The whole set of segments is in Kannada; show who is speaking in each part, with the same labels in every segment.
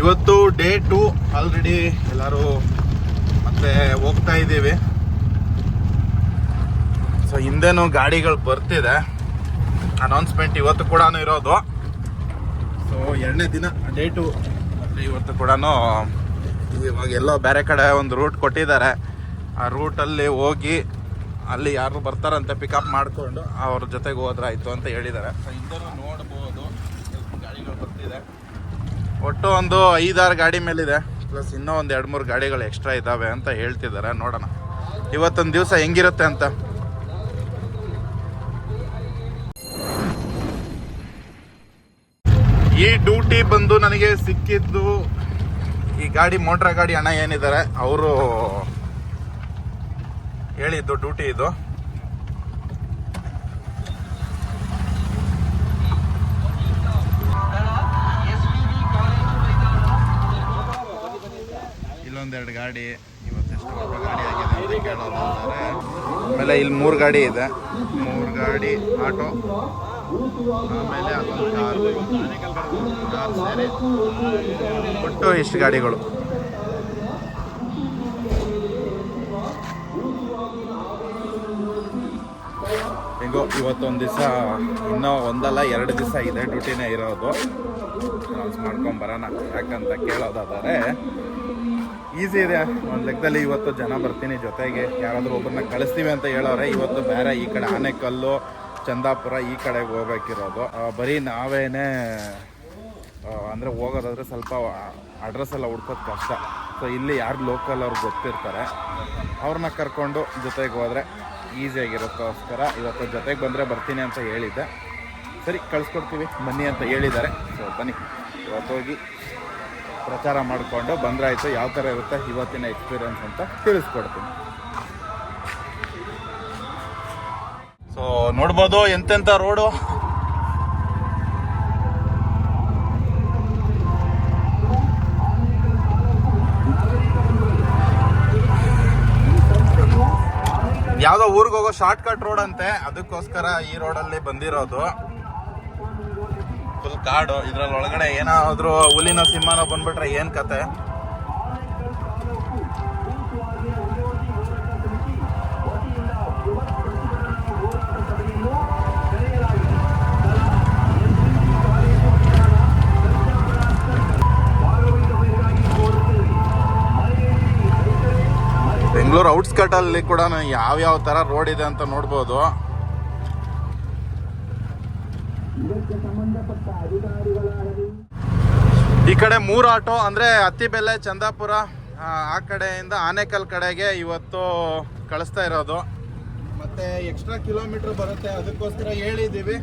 Speaker 1: ಇವತ್ತು ಡೇ ಟು ಆಲ್ರೆಡಿ ಎಲ್ಲರೂ ಮತ್ತೆ ಹೋಗ್ತಾ ಇದ್ದೀವಿ. ಸೊ ಹಿಂದೆನೂ ಗಾಡಿಗಳು ಬರ್ತಿದೆ. ಅನೌನ್ಸ್ಮೆಂಟ್ ಇವತ್ತು ಕೂಡ ಇರೋದು. ಸೊ ಎರಡನೇ ದಿನ, ಡೇ ಟು ಇವತ್ತು ಕೂಡ ಇವಾಗ ಎಲ್ಲೋ ಬೇರೆ ಕಡೆ ಒಂದು ರೂಟ್ ಕೊಟ್ಟಿದ್ದಾರೆ. ಆ ರೂಟಲ್ಲಿ ಹೋಗಿ ಅಲ್ಲಿ ಯಾರು ಬರ್ತಾರಂತೆ ಪಿಕಪ್ ಮಾಡಿಕೊಂಡು ಅವ್ರ ಜೊತೆಗೆ ಹೋದ್ರಾಯ್ತು ಅಂತ ಹೇಳಿದ್ದಾರೆ. ಸೊ ಹಿಂದೆನೂ ನೋಡ್ಬೋದು. ಗಾಡಿಗಳು ಬರ್ತಿದೆ. ಒಟ್ಟು ಒಂದು ಐದಾರು ಗಾಡಿ ಮೇಲಿದೆ. ಪ್ಲಸ್ ಇನ್ನೂ ಒಂದು ಎರಡು ಮೂರು ಗಾಡಿಗಳು ಎಕ್ಸ್ಟ್ರಾ ಇದ್ದಾವೆ ಅಂತ ಹೇಳ್ತಿದ್ದಾರೆ ನೋಡೋಣ. ಇವತ್ತೊಂದು ದಿವಸ ಹೆಂಗಿರುತ್ತೆ ಅಂತ. ಈ ಡ್ಯೂಟಿ ಬಂದು ನನಗೆ ಸಿಕ್ಕಿದ್ದು ಈ ಗಾಡಿ ಮೋಟ್ರ ಗಾಡಿ ಅಣ್ಣ ಏನಿದ್ದಾರೆ, ಅವರು ಹೇಳಿದ್ದು ಡ್ಯೂಟಿ ಇದು. ಇಲ್ಲೊಂದೆರಡು ಗಾಡಿ ಇವತ್ತೆಷ್ಟು ಗಾಡಿ ಆಗಿದೆ ಅಂತ ಆಮೇಲೆ ಇಲ್ಲಿ ಮೂರು ಗಾಡಿ ಇದೆ. ಮೂರು ಗಾಡಿ, ಆಟೋ, ಆಮೇಲೆ ಅಲ್ಲೊಂದು ಕಾರ್, ಒಟ್ಟು ಇಷ್ಟು ಗಾಡಿಗಳು. ಹೆಂಗೋ ಇವತ್ತೊಂದು ದಿವಸ ಇನ್ನೂ ಒಂದಲ್ಲ, ಎರಡು ದಿವಸ ಇದೆ ಡ್ಯೂಟಿನೇ ಇರೋದು. ಮಾಡ್ಕೊಂಡ್ ಬರೋಣ ಯಾಕಂತ ಕೇಳೋದಾದರೆ ಈಸಿ ಇದೆ. ಒಂದು ಲೆಕ್ಕದಲ್ಲಿ ಇವತ್ತು ಜನ ಬರ್ತೀನಿ ಜೊತೆಗೆ. ಯಾರಾದರೂ ಒಬ್ಬರನ್ನ ಕಳಿಸ್ತೀವಿ ಅಂತ ಹೇಳೋರೆ, ಇವತ್ತು ಬೇರೆ ಈ ಕಡೆ ಆನೆಕಲ್ಲು, ಚಂದಾಪುರ ಈ ಕಡೆಗೆ ಹೋಗ್ಬೇಕಿರೋದು. ಬರೀ ನಾವೇನೇ ಅಂದರೆ ಹೋಗೋದಾದ್ರೆ ಸ್ವಲ್ಪ ಅಡ್ರೆಸ್ ಎಲ್ಲ ಹುಡ್ಕೋದು ಕಷ್ಟ. ಸೊ ಇಲ್ಲಿ ಯಾರು ಲೋಕಲ್ ಅವ್ರು ಗೊತ್ತಿರ್ತಾರೆ. ಅವ್ರನ್ನ ಕರ್ಕೊಂಡು ಜೊತೆಗೆ ಹೋದರೆ ಈಸಿಯಾಗಿರೋಕ್ಕೋಸ್ಕರ ಇವತ್ತು ಜೊತೆಗೆ ಬಂದರೆ ಬರ್ತೀನಿ ಅಂತ ಹೇಳಿದ್ದೆ. ಸರಿ, ಕಳಿಸ್ಕೊಡ್ತೀವಿ. ಬನ್ನಿ ಅಂತ ಹೇಳಿದ್ದಾರೆ. ಸೊ ಬನ್ನಿ. ಇವತ್ತು ಹೋಗಿ ಪ್ರಚಾರ ಮಾಡಿಕೊಂಡು ಬಂದ್ರಾಯ್ತು. ಯಾವ ಥರ ಇರುತ್ತೆ ಇವತ್ತಿನ ಎಕ್ಸ್ಪೀರಿಯನ್ಸ್ ಅಂತ ತಿಳಿಸ್ಕೊಡ್ತೀನಿ. ಸೊ ನೋಡ್ಬೋದು ಎಂತೆಂಥ ರೋಡು ಯಾವುದೋ ಊರಿಗೆ ಹೋಗೋ ಶಾರ್ಟ್ ಕಟ್ ರೋಡ್ ಅಂತೆ. ಅದಕ್ಕೋಸ್ಕರ ಈ ರೋಡಲ್ಲಿ ಬಂದಿರೋದು. ಫುಲ್ ಕಾಡು ಇದ್ರಲ್ಲಿ ಒಳಗಡೆ ಏನಾದರೂ ಹುಲಿನ ಸಿಂಹನ ಬಂದ್ಬಿಟ್ರೆ ಏನ್ ಕತೆ? ಬೆಂಗಳೂರು ಔಟ್ಸ್ಕರ್ಟ್ ಅಲ್ಲಿ ಕೂಡ ಯಾವ ಯಾವ ತರ ರೋಡ್ ಇದೆ ಅಂತ ನೋಡ್ಬೋದು. ಈ ಕಡೆ ಮೂರು ಆಟೋ ಅಂದ್ರೆ ಅತ್ತಿಬೆಲೆ ಚಂದಾಪುರ ಆ, ಕಡೆಯಿಂದ ಆನೇಕಲ್ ಕಡೆಗೆ ಇವತ್ತು ಕಳಿಸ್ತಾ ಇರೋದು. ಮತ್ತೆ ಎಕ್ಸ್ಟ್ರಾ ಕಿಲೋಮೀಟರ್ ಬರುತ್ತೆ ಅದಕ್ಕೋಸ್ಕರ ಹೇಳಿದ್ದೀವಿ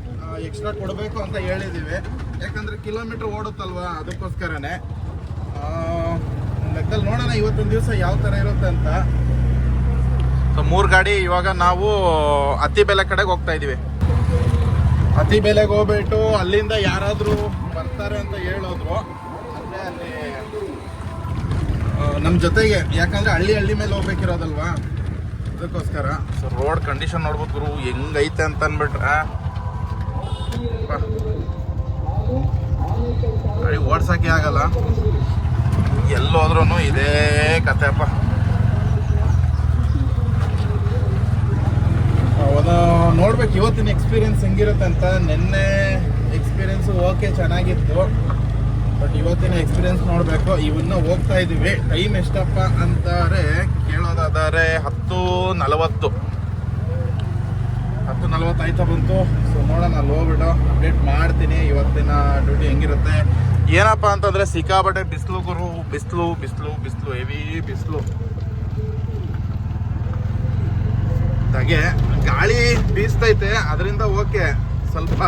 Speaker 1: ಎಕ್ಸ್ಟ್ರಾ ಕೊಡಬೇಕು ಅಂತ ಹೇಳಿದ್ದೀವಿ ಯಾಕಂದ್ರೆ ಕಿಲೋಮೀಟರ್ ಓಡುತ್ತಲ್ವಾ ಅದಕ್ಕೋಸ್ಕರನೇ. ಲೆಕ್ಕದಲ್ಲಿ ನೋಡೋಣ ಇವತ್ತೊಂದು ದಿವಸ ಯಾವ ಥರ ಇರುತ್ತೆ ಅಂತ. ಸೊ ಮೂರು ಗಾಡಿ ಇವಾಗ ನಾವು ಅತ್ತಿಬೆಲೆ ಕಡೆಗೆ ಹೋಗ್ತಾ ಇದೀವಿ. ಅತಿ ಬೆಲೆಗೆ ಹೋಗ್ಬಿಟ್ಟು ಅಲ್ಲಿಂದ ಯಾರಾದರೂ ಬರ್ತಾರೆ ಅಂತ ಹೇಳೋದ್ರು. ಅಂದ್ರೆ ಅಲ್ಲಿ ನಮ್ಮ ಜೊತೆಗೆ, ಯಾಕಂದ್ರೆ ಹಳ್ಳಿ ಹಳ್ಳಿ ಮೇಲೆ ಹೋಗ್ಬೇಕಿರೋದಲ್ವಾ? ಅದಕ್ಕೋಸ್ಕರ. ಸೊ ರೋಡ್ ಕಂಡೀಷನ್ ನೋಡ್ಬೇಕು ಗುರು, ಹೆಂಗೈತೆ ಅಂತ ಅಂದ್ಬಿಟ್ರೆ. ಗಾಡಿ ಓಡ್ಸಕ್ಕೆ ಆಗಲ್ಲ. ಎಲ್ಲೋದ್ರೂ ಇದೇ ಕತೆ ಅವನು ನೋಡ್ಬೇಕು, ಇವತ್ತಿನ ಎಕ್ಸ್ಪೀರಿಯನ್ಸ್ ಹೆಂಗಿರುತ್ತೆ ಅಂತ. ನಿನ್ನೆ ಎಕ್ಸ್ಪೀರಿಯನ್ಸ್ ಓಕೆ ಚೆನ್ನಾಗಿತ್ತು. ಬಟ್ ಇವತ್ತಿನ ಎಕ್ಸ್ಪೀರಿಯನ್ಸ್ ನೋಡಬೇಕು. ಇವನ್ನ ಹೋಗ್ತಾ ಇದ್ದೀವಿ ಟೈಮ್ ಎಷ್ಟಪ್ಪ ಅಂತಾರೆ, ಕೇಳೋದಾದರೆ ಹತ್ತು ನಲವತ್ತು. ಹತ್ತು ನಲವತ್ತು ಆಯ್ತಾ ಬಂತು. ಸೊ ನೋಡೋಣ, ಅಲ್ಲಿ ಹೋಗ್ಬಿಟ್ಟು ಅಪ್ಡೇಟ್ ಮಾಡ್ತೀನಿ. ಇವತ್ತಿನ ಡ್ಯೂಟಿ ಹೆಂಗಿರುತ್ತೆ. ಏನಪ್ಪ ಅಂತಂದ್ರೆ, ಸಿಕ್ಕಾಪಟ್ಟೆ ಬಿಸಿಲು ಗುರು, ಬಿಸಿಲು ಬಿಸಿಲು ಬಿಸಿಲು ಹೆವಿ ಬಿಸಿಲು. ಹಾಗೆ ಗಾಳಿ ಬೀಸ್ತೈತೆ, ಅದರಿಂದ ಓಕೆ. ಸ್ವಲ್ಪ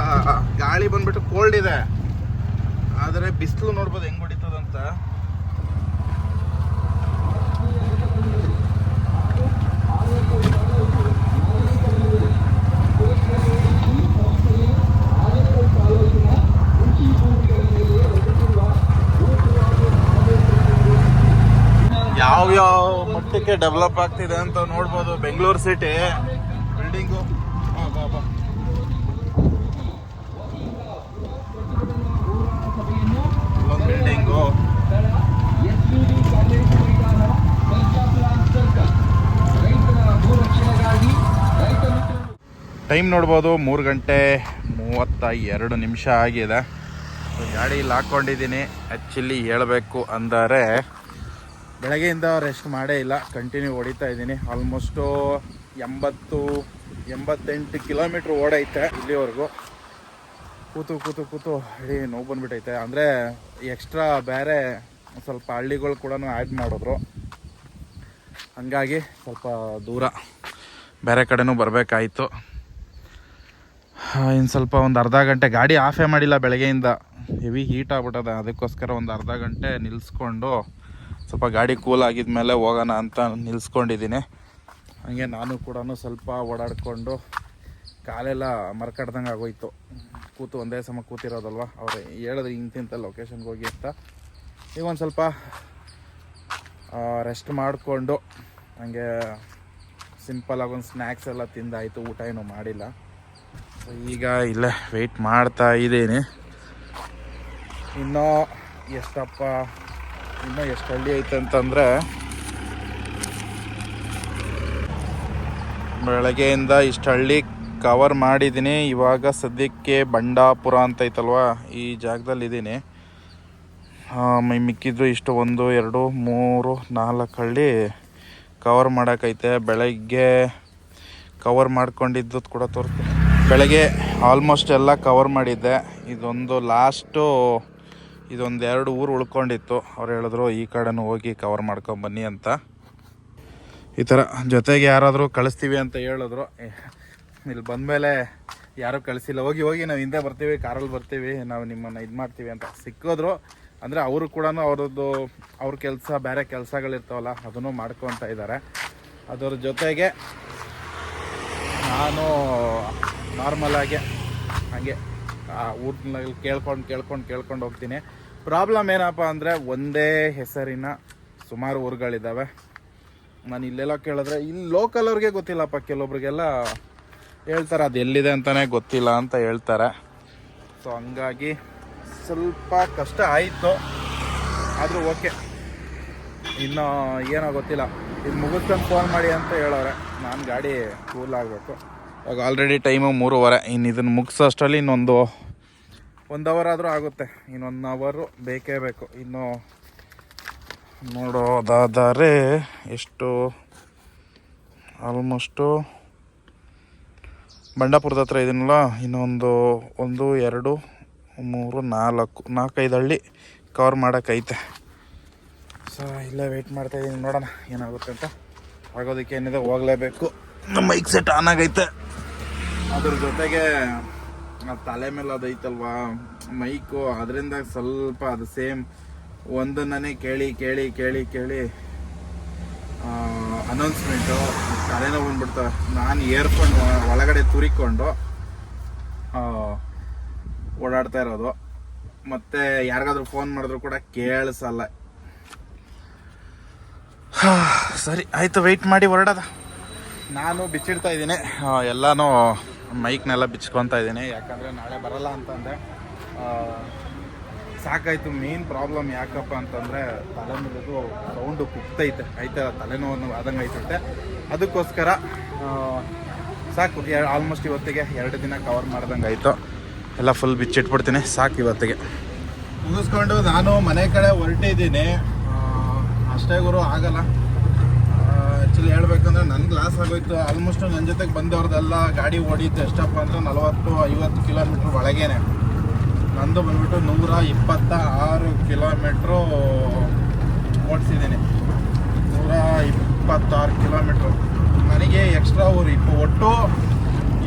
Speaker 1: ಗಾಳಿ ಬಂದ್ಬಿಟ್ಟು ಕೋಲ್ಡ್ ಇದೆ. ಆದರೆ ಬಿಸಿಲು ನೋಡ್ಬೋದು ಹೆಂಗ್ ಹೊಡಿತದಂತ. ಯಾವ್ಯಾವ ಯಾವ ಮಟ್ಟಕ್ಕೆ ಡೆವಲಪ್ ಆಗ್ತಿದೆ ಅಂತ ನೋಡ್ಬೋದು. ಬೆಂಗಳೂರು ಸಿಟಿ ಟೈಮ್ ನೋಡ್ಬೋದು ಮೂರು ಗಂಟೆ ಮೂವತ್ತ ಎರಡು ನಿಮಿಷ ಆಗಿದೆ. ಗಾಡಿಲಿ ಹಾಕ್ಕೊಂಡಿದ್ದೀನಿ ಆ್ಯಕ್ಚುಲಿ ಹೇಳಬೇಕು ಅಂದರೆ, ಬೆಳಗ್ಗೆಯಿಂದ ರೆಸ್ಟ್ ಮಾಡೇ ಇಲ್ಲ. ಕಂಟಿನ್ಯೂ ಹೊಡಿತಾ ಇದ್ದೀನಿ. ಆಲ್ಮೋಸ್ಟು ಎಂಬತ್ತು ಎಂಬತ್ತೆಂಟು ಕಿಲೋಮೀಟ್ರ್ ಓಡೈತೆ ಇಲ್ಲಿವರೆಗೂ. ಕೂತು ಕೂತು ಕೂತು ಹಳ್ಳಿ ನೋವು ಬಂದ್ಬಿಟ್ಟೈತೆ ಅಂದರೆ ಎಕ್ಸ್ಟ್ರಾ ಬೇರೆ ಸ್ವಲ್ಪ ಹಳ್ಳಿಗಳು ಕೂಡ ಆ್ಯಡ್ ಮಾಡಿದ್ರು. ಹಂಗಾಗಿ ಸ್ವಲ್ಪ ದೂರ. ಬೇರೆ ಕಡೆನೂ ಬರಬೇಕಾಯಿತು. ಇನ್ನು ಸ್ವಲ್ಪ ಒಂದು ಅರ್ಧ ಗಂಟೆ ಗಾಡಿ ಆಫೇ ಮಾಡಿಲ್ಲ ಬೆಳಗ್ಗೆಯಿಂದ. ಹೆವಿ ಹೀಟ್ ಆಗ್ಬಿಟ್ಟದ ಅದಕ್ಕೋಸ್ಕರ ಒಂದು ಅರ್ಧ ಗಂಟೆ ನಿಲ್ಲಿಸ್ಕೊಂಡು ಸ್ವಲ್ಪ ಗಾಡಿ ಕೂಲ್ ಆಗಿದ್ಮೇಲೆ ಹೋಗೋಣ ಅಂತ ನಿಲ್ಲಿಸ್ಕೊಂಡಿದ್ದೀನಿ ಹಾಗೆ ನಾನು ಕೂಡ ಸ್ವಲ್ಪ ಓಡಾಡಿಕೊಂಡು ಕಾಲೆಲ್ಲ ಮರ್ಕಡ್ದಂಗೆ ಆಗೋಯ್ತು. ಕೂತು ಒಂದೇ ಸಮ ಕೂತಿರೋದಲ್ವ? ಅವ್ರು ಹೇಳಿದ್ರು ಇಂತಿಂಥ ಲೊಕೇಶನ್ಗೆ ಹೋಗಿ ಅಂತ. ಈಗ ಒಂದು ಸ್ವಲ್ಪ ರೆಸ್ಟ್ ಮಾಡಿಕೊಂಡು ಹಂಗೆ ಸಿಂಪಲಾಗಿ ಒಂದು ಸ್ನ್ಯಾಕ್ಸ್ ಎಲ್ಲ ತಿಂದಾಯಿತು. ಊಟ ಏನೂ ಮಾಡಿಲ್ಲ. ಸೊ ಈಗ ಇಲ್ಲೇ ವೆಯ್ಟ್ ಮಾಡ್ತಾ ಇದ್ದೀನಿ. ಇನ್ನೂ ಎಷ್ಟಪ್ಪ, ಇನ್ನೂ ಎಷ್ಟು ಹಳ್ಳಿ ಐತೆ ಅಂತಂದರೆ ಬೆಳಗ್ಗೆಯಿಂದ ಇಷ್ಟು ಹಳ್ಳಿ ಕವರ್ ಮಾಡಿದ್ದೀನಿ. ಇವಾಗ ಸದ್ಯಕ್ಕೆ ಬಂಡಾಪುರ ಅಂತ ಐತಲ್ವ? ಈ ಜಾಗದಲ್ಲಿ ಇದ್ದೀನಿ. ಮಿಕ್ಕಿದ್ದು ಇಷ್ಟು ಒಂದು, ಎರಡು, ಮೂರು, ನಾಲ್ಕು ಹಳ್ಳಿ ಕವರ್ ಮಾಡೋಕ್ಕೈತೆ ಬೆಳಗ್ಗೆ ಕವರ್ ಮಾಡ್ಕೊಂಡಿದ್ದು ಕೂಡ ತೋರಿಸ್ತೀನಿ. ಬೆಳಗ್ಗೆ ಆಲ್ಮೋಸ್ಟ್ ಎಲ್ಲ ಕವರ್ ಮಾಡಿದ್ದೆ. ಇದೊಂದು ಲಾಸ್ಟು ಇದೊಂದು ಎರಡು ಊರು ಉಳ್ಕೊಂಡಿತ್ತು. ಅವ್ರು ಹೇಳಿದ್ರು, ಈ ಕಡೆನೂ ಹೋಗಿ ಕವರ್ ಮಾಡ್ಕೊಂಬನ್ನಿ ಅಂತ. ಈ ಥರ ಜೊತೆಗೆ ಯಾರಾದರೂ ಕಳಿಸ್ತೀವಿ ಅಂತ ಹೇಳಿದ್ರು. ಇಲ್ಲಿ ಬಂದಮೇಲೆ ಯಾರೂ ಕಳಿಸಿಲ್ಲ. ಹೋಗಿ ಹೋಗಿ, ನಾವು ಹಿಂದೆ ಬರ್ತೀವಿ, ಕಾರಲ್ಲಿ ಬರ್ತೀವಿ, ನಾವು ನಿಮ್ಮನ್ನು ಇದು ಮಾಡ್ತೀವಿ ಅಂತ. ಸಿಕ್ಕಿದ್ರು, ಅಂದರೆ ಅವರು ಕೂಡ ಅವ್ರದ್ದು, ಅವ್ರ ಕೆಲಸ ಬೇರೆ ಕೆಲಸಗಳಿರ್ತಾವಲ್ಲ, ಅದನ್ನು ಮಾಡ್ಕೊತ ಇದ್ದಾರೆ ಅದರ ಜೊತೆಗೆ ನಾನು ನಾರ್ಮಲಾಗಿ ಹಾಗೆ, ಆ ಊಟನಲ್ಲಿ ಕೇಳ್ಕೊಂಡು ಕೇಳ್ಕೊಂಡು ಕೇಳ್ಕೊಂಡು ಹೋಗ್ತೀನಿ. ಪ್ರಾಬ್ಲಮ್ ಏನಪ್ಪ ಅಂದರೆ ಒಂದೇ ಹೆಸರಿನ ಸುಮಾರು ಊರುಗಳಿದ್ದಾವೆ ನಾನು ಇಲ್ಲೆಲ್ಲ ಕೇಳಿದ್ರೆ, ಇಲ್ಲಿ ಲೋಕಲ್ ಅವ್ರಿಗೆ ಗೊತ್ತಿಲ್ಲಪ್ಪ, ಕೆಲವೊಬ್ರಿಗೆಲ್ಲ ಹೇಳ್ತಾರೆ, ಅದು ಎಲ್ಲಿದೆ ಅಂತಲೇ ಗೊತ್ತಿಲ್ಲ ಅಂತ ಹೇಳ್ತಾರೆ. ಸೊ ಹಂಗಾಗಿ ಸ್ವಲ್ಪ ಕಷ್ಟ ಆಯಿತು. ಆದರೂ ಓಕೆ ಇನ್ನೂ ಏನೋ ಗೊತ್ತಿಲ್ಲ. ಇದು ಮುಗಿಸ್ಕೊಂಡು ಫೋನ್ ಮಾಡಿ ಅಂತ ಹೇಳೋರೆ. ನಾನು ಗಾಡಿ ಕೂಲ್ ಆಗಬೇಕು. ಇವಾಗ ಆಲ್ರೆಡಿ ಟೈಮು ಮೂರುವರೆ. ಇನ್ನು ಇದನ್ನು ಮುಗಿಸೋಷ್ಟರಲ್ಲಿ ಇನ್ನೊಂದು ಒಂದು ಅವರ್ ಆದರೂ ಆಗುತ್ತೆ. ಇನ್ನೊಂದು ಅವರು ಬೇಕೇ ಬೇಕು. ಇನ್ನು ನೋಡೋದಾದರೆ ಎಷ್ಟು ಆಲ್ಮೋಸ್ಟು ಬಂಡಾಪುರದ ಹತ್ರ ಇದನ್ನಲ್ಲ ಇನ್ನೊಂದು ಒಂದು, ಎರಡು, ಮೂರು, ನಾಲ್ಕು, ನಾಲ್ಕೈದು ಹಳ್ಳಿ ಕವರ್ ಮಾಡೋಕ್ಕೈತೆ ಸೊ ಇಲ್ಲೇ ವೆಯ್ಟ್ ಮಾಡ್ತಾ ಇದ್ದೀನಿ ನೋಡೋಣ ಏನಾಗುತ್ತೆ ಅಂತ. ಆಗೋದಕ್ಕೆ ಏನಿದೆ, ಹೋಗಲೇಬೇಕು. ನಮ್ಮ ಮೈಕ್ ಸೆಟ್ ಆನ್ ಆಗೈತೆ. ಅದ್ರ ಜೊತೆಗೆ ತಲೆ ಮೇಲೆ ಅದೈತಲ್ವಾ? ಮೈಕು ಅದರಿಂದ ಸ್ವಲ್ಪ ಅದು ಸೇಮ್ ಒಂದನ್ನೇ ಕೇಳಿ ಕೇಳಿ ಕೇಳಿ ಕೇಳಿ ಅನೌನ್ಸ್ಮೆಂಟು ತಲೆನೋವು ಬಂದ್ಬಿಡ್ತವೆ ನಾನು ಇಯರ್ಫೋನ್ ಒಳಗಡೆ ತುರಿಕೊಂಡು ಓಡಾಡ್ತಾ ಇರೋದು. ಮತ್ತೆ ಯಾರಿಗಾದ್ರೂ ಫೋನ್ ಮಾಡಿದ್ರು ಕೂಡ ಕೇಳಿಸಲ್ಲ. ಸರಿ, ಆಯಿತು ವೆಯ್ಟ್ ಮಾಡಿ ಹೊರಡೋದ. ನಾನು ಬಿಚ್ಚಿಡ್ತಾ ಇದ್ದೀನಿ. ಎಲ್ಲನೂ ಮೈಕ್ನೆಲ್ಲ ಬಿಚ್ಕೊತಾ ಇದ್ದೀನಿ. ಯಾಕಂದರೆ ನಾಳೆ ಬರಲ್ಲ ಅಂತಂದೆ. ಸಾಕಾಯ್ತು. ಮೇನ್ ಪ್ರಾಬ್ಲಮ್ ಯಾಕಪ್ಪ ಅಂತಂದರೆ ತಲೆ ಮುರಿದು ಸೌಂಡು ಕುಗ್ತೈತೆ ಐತೆ ತಲೆನೋವನ್ನು ಆದಂಗೆ ಐತೈತೆ ಅದಕ್ಕೋಸ್ಕರ ಸಾಕು. ಆಲ್ಮೋಸ್ಟ್ ಇವತ್ತಿಗೆ ಎರಡು ದಿನ ಕವರ್ ಮಾಡ್ದಂಗೆ ಆಯಿತು. ಎಲ್ಲ ಫುಲ್ ಬಿಚ್ಚಿಟ್ಬಿಡ್ತೀನಿ. ಸಾಕು ಇವತ್ತಿಗೆ. ಮುಗಿಸ್ಕೊಂಡು ನಾನು ಮನೆ ಕಡೆ ಹೊರಟಿದ್ದೀನಿ. ಅಷ್ಟೇ ಗುರು, ಆಗಲ್ಲ. ಆ್ಯಕ್ಚುಲಿ ಹೇಳ್ಬೇಕಂದ್ರೆ ನನ್ನ ಲಾಸ್ ಆಗೋಯ್ತು. ಆಲ್ಮೋಸ್ಟ್ ನನ್ನ ಜೊತೆಗೆ ಬಂದವ್ರದ್ದೆಲ್ಲ ಗಾಡಿ ಓಡಿದ್ದು ಎಷ್ಟಪ್ಪ ಅಂದ್ರೆ ನಲವತ್ತು ಐವತ್ತು ಕಿಲೋಮೀಟ್ರ್ ಒಳಗೇನೆ. ನಂದು ಬಂದ್ಬಿಟ್ಟು ನೂರ ಇಪ್ಪತ್ತ ಆರು ಕಿಲೋಮೀಟ್ರು ಓಡಿಸಿದ್ದೀನಿ. ನೂರ ಇಪ್ಪತ್ತಾರು ಕಿಲೋಮೀಟ್ರು. ನನಗೆ ಎಕ್ಸ್ಟ್ರಾ ಊರು, ಇಪ್ಪ ಒಟ್ಟು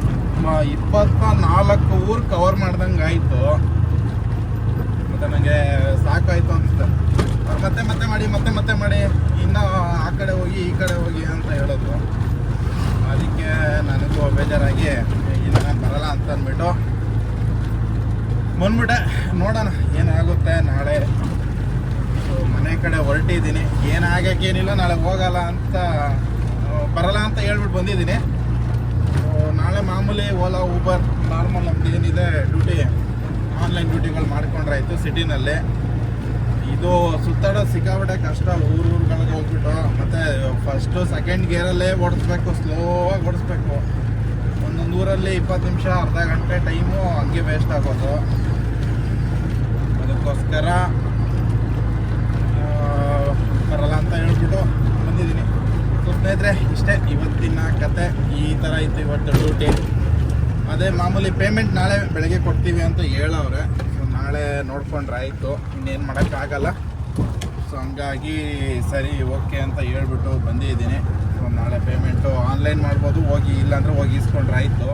Speaker 1: ಇಪ್ಪ- ಇಪ್ಪತ್ತ ನಾಲ್ಕು ಊರು ಕವರ್ ಮಾಡ್ದಂಗೆ ಆಯಿತು ಮತ್ತು ನನಗೆ ಸಾಕಾಯಿತು ಅನಿಸುತ್ತೆ ಅವ್ರು ಮತ್ತೆ ಮತ್ತೆ ಮಾಡಿ ಮತ್ತೆ ಮತ್ತೆ ಮಾಡಿ ಇನ್ನು ಆ ಕಡೆ ಹೋಗಿ ಈ ಕಡೆ ಹೋಗಿ ಅಂತ ಹೇಳೋದು ಅದಕ್ಕೆ ನನಗೂ ಬೇಜಾರಾಗಿ ಇಲ್ಲ ನಾನು ಬರಲ್ಲ ಅಂತ ಅಂದ್ಬಿಟ್ಟು ಬಂದ್ಬಿಟ್ಟೆ. ನೋಡೋಣ, ಏನಾಗುತ್ತೆ ನಾಳೆ. ಸೊ, ಮನೆ ಕಡೆ ಹೊರಟಿದ್ದೀನಿ. ಏನಾಗಕ್ಕೇನಿಲ್ಲ ನಾಳೆ ಹೋಗಲ್ಲ ಅಂತ ಬರಲ್ಲ ಅಂತ ಹೇಳ್ಬಿಟ್ಟು ಬಂದಿದ್ದೀನಿ. ನಾಳೆ ಮಾಮೂಲಿ ಓಲಾ, ಊಬರ್, ನಾರ್ಮಲ್ ನಮ್ದು ಏನಿದೆ, ಡ್ಯೂಟಿ, ಆನ್ಲೈನ್ ಡ್ಯೂಟಿಗಳು ಮಾಡ್ಕೊಂಡ್ರಾಯ್ತು ಸಿಟಿನಲ್ಲಿ. ಇದು ಸುತ್ತಾಡೋ ಸಿಕ್ಕಾಬಿಟ್ಟೆ ಕಷ್ಟ, ಊರು ಊರುಗಳಿಗೆ ಹೋಗ್ಬಿಟ್ಟು, ಮತ್ತು ಫಸ್ಟು ಸೆಕೆಂಡ್ ಗೇರಲ್ಲೇ ಓಡಿಸ್ಬೇಕು ಆಗಿ ಓಡಿಸ್ಬೇಕು. ಒಂದೊಂದು ಊರಲ್ಲಿ ಇಪ್ಪತ್ತು ನಿಮಿಷ, ಅರ್ಧ ಗಂಟೆ ಟೈಮು ಹಂಗೆ ವೇಸ್ಟ್ ಆಗೋದು. ಅದಕ್ಕೋಸ್ಕರ ಬರಲ್ಲ ಅಂತ ಹೇಳ್ಬಿಟ್ಟು ಬಂದಿದ್ದೀನಿ. ಸೊ ಸ್ನೇಹಿತರೆ, ಇಷ್ಟೇ ಇವತ್ತಿನ ಕತೆ ಈ ಥರ ಇತ್ತು ಇವತ್ತು ಡ್ಯೂಟಿ ಅದೇ ಮಾಮೂಲಿ ಪೇಮೆಂಟ್ ನಾಳೆ ಬೆಳಗ್ಗೆ ಕೊಡ್ತೀವಿ ಅಂತ ಹೇಳವ್ರೆ. ಸೊ ನಾಳೆ ನೋಡ್ಕೊಂಡ್ರೆ ಆಯಿತು. ಇನ್ನೇನು ಮಾಡೋಕ್ಕಾಗಲ್ಲ ಸೊ ಹಂಗಾಗಿ ಸರಿ ಓಕೆ ಅಂತ ಹೇಳ್ಬಿಟ್ಟು ಬಂದಿದ್ದೀನಿ. ಸೊ ನಾಳೆ ಪೇಮೆಂಟು ಆನ್ಲೈನ್ ಮಾಡ್ಬೋದು. ಹೋಗಿ ಇಲ್ಲಾಂದರೆ ಹೋಗಿ ಇಸ್ಕೊಂಡ್ರೆ ಆಯಿತು.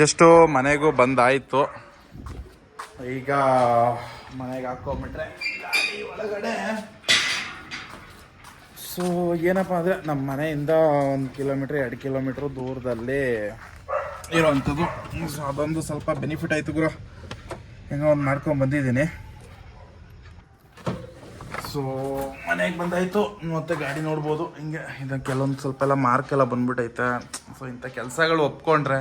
Speaker 1: ಜಸ್ಟು ಮನೆಗೂ ಬಂದಾಯಿತು. ಈಗ ಮನೆಗೆ ಹಾಕೊಂಬಿಟ್ರೆ ಗಾಡಿ ಒಳಗಡೆ. ಸೊ ಏನಪ್ಪ ಅಂದರೆ ನಮ್ಮ ಮನೆಯಿಂದ ಒಂದು ಕಿಲೋಮೀಟ್ರ್ ಎರಡು ಕಿಲೋಮೀಟ್ರ್ ದೂರದಲ್ಲಿ ಇರೋವಂಥದ್ದು. ಸೊ ಅದೊಂದು ಸ್ವಲ್ಪ ಬೆನಿಫಿಟ್ ಆಯಿತು ಗುರು. ಹೆಂಗೋ ಒಂದು ಮಾಡ್ಕೊಂಡು ಬಂದಿದ್ದೀನಿ. ಸೊ ಮನೆಗೆ ಬಂದಾಯಿತು. ಮತ್ತೆ ಗಾಡಿ ನೋಡ್ಬೋದು. ಹಿಂಗೆ ಇದನ್ನು ಕೆಲವೊಂದು ಸ್ವಲ್ಪ ಎಲ್ಲ ಮಾರ್ಕ್ ಎಲ್ಲ ಬಂದ್ಬಿಟ್ಟೈತೆ ಸೊ ಇಂಥ ಕೆಲಸಗಳು ಒಪ್ಕೊಂಡ್ರೆ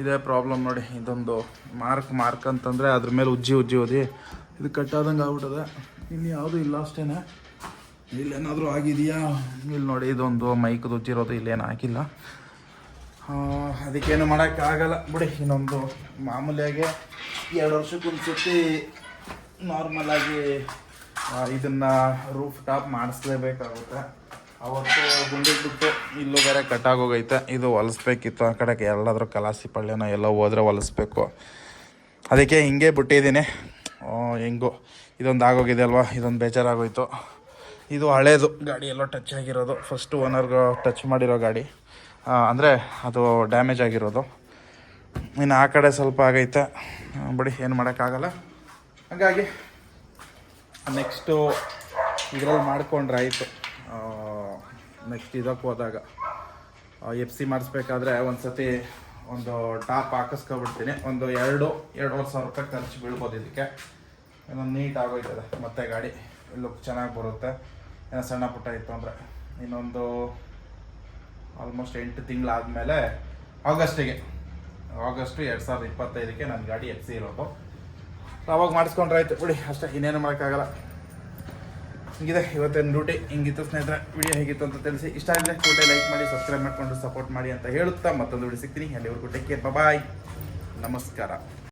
Speaker 1: ಇದೇ ಪ್ರಾಬ್ಲಮ್ ನೋಡಿ, ಇದೊಂದು ಮಾರ್ಕ್ ಮಾರ್ಕ್ ಅಂತಂದರೆ ಅದ್ರ ಮೇಲೆ ಉಜ್ಜಿ ಉಜ್ಜಿ ಓದಿ ಇದು ಕಟ್ಟಾದಂಗೆ ಆಗ್ಬಿಟ್ಟದೆ. ಇನ್ನು ಯಾವುದೂ ಇಲ್ಲ ಅಷ್ಟೇ ಇಲ್ಲೇನಾದರೂ ಆಗಿದೆಯಾ? ಇಲ್ಲಿ ನೋಡಿ, ಇದೊಂದು ಮೈಕ್ ಉಜ್ಜಿರೋದು ಇಲ್ಲೇನು ಆಗಿಲ್ಲ. ಅದಕ್ಕೇನು ಮಾಡೋಕ್ಕಾಗಲ್ಲ ಬಿಡಿ, ಇನ್ನೊಂದು ಮಾಮೂಲಿಯಾಗಿ ಎರಡು ವರ್ಷಕ್ಕೊಂದು ಸತಿ ನಾರ್ಮಲಾಗಿ ಇದನ್ನು ರೂಫ್ ಟಾಪ್ ಮಾಡಿಸ್ಲೇಬೇಕಾಗುತ್ತೆ. ಅವತ್ತು ಗುಂಡಿಗೆ ಬಿಟ್ಟು ಇಲ್ಲೂ ಬೇರೆ ಕಟ್ಟಾಗೋಗೈತೆ. ಇದು ಹೊಲಿಸ್ಬೇಕಿತ್ತು. ಆ ಕಡೆಗೆ ಎಲ್ಲಾದರೂ ಕಲಾಸಿ ಪಳ್ಳೆನೋ ಎಲ್ಲ ಹೋದ್ರೆ ಹೊಲಿಸ್ಬೇಕು. ಅದಕ್ಕೆ ಹಿಂಗೆ ಬಿಟ್ಟಿದ್ದೀನಿ. ಹೆಂಗೋ. ಇದೊಂದು ಆಗೋಗಿದೆ ಅಲ್ವಾ? ಇದೊಂದು ಬೇಜಾರಾಗೋಯ್ತು. ಇದು ಹಳೇದು. ಗಾಡಿ ಎಲ್ಲ ಟಚ್ ಆಗಿರೋದು. ಫಸ್ಟ್ ಓನರ್ಗೆ ಟಚ್ ಮಾಡಿರೋ ಗಾಡಿ. ಅಂದರೆ ಅದು ಡ್ಯಾಮೇಜ್ ಆಗಿರೋದು. ಇನ್ನು ಆ ಕಡೆ ಸ್ವಲ್ಪ ಆಗೈತೆ. ಬಿಡಿ, ಏನು ಮಾಡೋಕ್ಕಾಗಲ್ಲ. ಹಾಗಾಗಿ ನೆಕ್ಸ್ಟು ಇದರಲ್ಲಿ ಮಾಡಿಕೊಂಡ್ರೆ ಆಯಿತು. ನೆಕ್ಸ್ಟ್ ಇದಕ್ಕೆ ಹೋದಾಗ ಎಫ್ ಸಿ ಮಾಡಿಸ್ಬೇಕಾದ್ರೆ ಒಂದು ಸತಿ ಒಂದು ಟಾಪ್ ಹಾಕಿಸ್ಕೊಬಿಡ್ತೀನಿ. ಒಂದು ಎರಡು, ಎರಡೂವರೆ ಸಾವಿರ ರೂಪಾಯಿ ಖರ್ಚು ಬೀಳ್ಬೋದು ಇದಕ್ಕೆ. ಏನೋ ನೀಟ್ ಆಗೋಯ್ತದೆ. ಮತ್ತೆ ಗಾಡಿ ಲುಕ್ ಚೆನ್ನಾಗಿ ಬರುತ್ತೆ. ಏನೋ ಸಣ್ಣ ಪುಟ್ಟ ಇತ್ತು ಅಂದರೆ. ಇನ್ನೊಂದು ಆಲ್ಮೋಸ್ಟ್ ಎಂಟು ತಿಂಗಳಾದಮೇಲೆ ಆಗಸ್ಟಿಗೆ. ಆಗಸ್ಟು ಎರಡು ಸಾವಿರದ ಇಪ್ಪತ್ತೈದಕ್ಕೆ ನನ್ನ ಗಾಡಿ ಎಫ್ ಸಿ ಇರೋದು. ಅವಾಗ ಮಾಡಿಸ್ಕೊಂಡ್ರೆ ಆಯ್ತು. ಬಿಡಿ, ಅಷ್ಟೇ. ಇನ್ನೇನು ಮಾಡೋಕ್ಕಾಗಲ್ಲ. ಹಿಂಗಿದೆ. ಇವತ್ತಿನ ಡ್ಯೂಟಿ ಹಿಂಗಿತ್ತು ಸ್ನೇಹಿತರೆ? ವಿಡಿಯೋ ಹೇಗಿತ್ತು ಅಂತ ತಿಳಿಸಿ. ಇಷ್ಟ ಆದರೆ ಕೂಟೆ ಲೈಕ್ ಮಾಡಿ ಸಬ್ಸ್ಕ್ರೈಬ್ ಮಾಡಿಕೊಂಡು ಸಪೋರ್ಟ್ ಮಾಡಿ ಅಂತ ಹೇಳುತ್ತಾ ಮತ್ತೊಂದು ವಿಡಿಯೋ ಸಿಗ್ತೀನಿ. ಅಲ್ಲಿವರೆಗೂ ಟೇಕ್ ಕೇರ್ ಬಾಯ್ ನಮಸ್ಕಾರ.